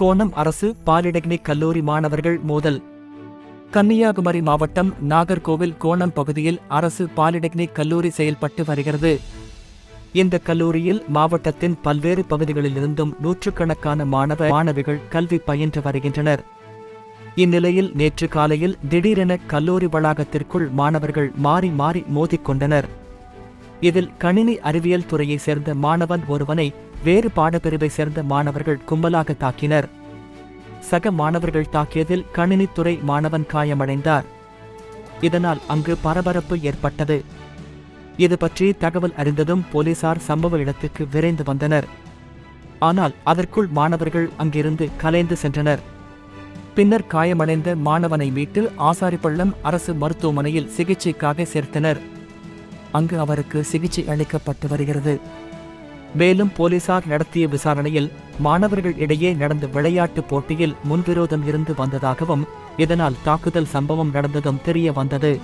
கோணம் அரசு பாலிடெக்னிக் கல்லூரி மாணவர்கள் மோதல். கன்னியாகுமரி மாவட்டம் நாகர்கோவில் கோணம் பகுதியில் அரசு பாலிடெக்னிக் கல்லூரி செயல்பட்டு வருகிறது. இந்த கல்லூரியில் மாவட்டத்தின் பல்வேறு பகுதிகளிலிருந்தும் நூற்றுக்கணக்கான மாணவ மாணவிகள் கல்வி பயின்று வருகின்றனர். இந்நிலையில் நேற்று காலையில் திடீரென கல்லூரி வளாகத்திற்குள் மாணவர்கள் மாறி மாறி மோதிக்கொண்டனர் இதில் கணினி அறிவியல் துறையைச் சேர்ந்த மாணவன் ஒருவனை வேறு பாடப்பிரிவை சேர்ந்த மாணவர்கள் கும்பலாக தாக்கினர். சக மாணவர்கள் தாக்கியதில் கணினித்துறை மாணவன் காயமடைந்தார். இதனால் அங்கு பரபரப்பு ஏற்பட்டது. இது பற்றி தகவல் அறிந்ததும் போலீசார் சம்பவ இடத்துக்கு விரைந்து வந்தனர். ஆனால் அதற்குள் மாணவர்கள் அங்கிருந்து கலைந்து சென்றனர். பின்னர் காயமடைந்த மாணவனை மீட்டு ஆசாரிப்பள்ளம் அரசு மருத்துவமனையில் சிகிச்சைக்காக சேர்த்தனர். அங்கு அவருக்கு சிகிச்சை அளிக்கப்பட்டு வருகிறது. மேலும் போலீசார் நடத்திய விசாரணையில் மாணவர்கள் இடையே நடந்த விளையாட்டு போட்டியில் முன்விரோதம் இருந்து வந்ததாகவும் இதனால் தாக்குதல் சம்பவம் நடந்ததும் தெரிய வந்தது.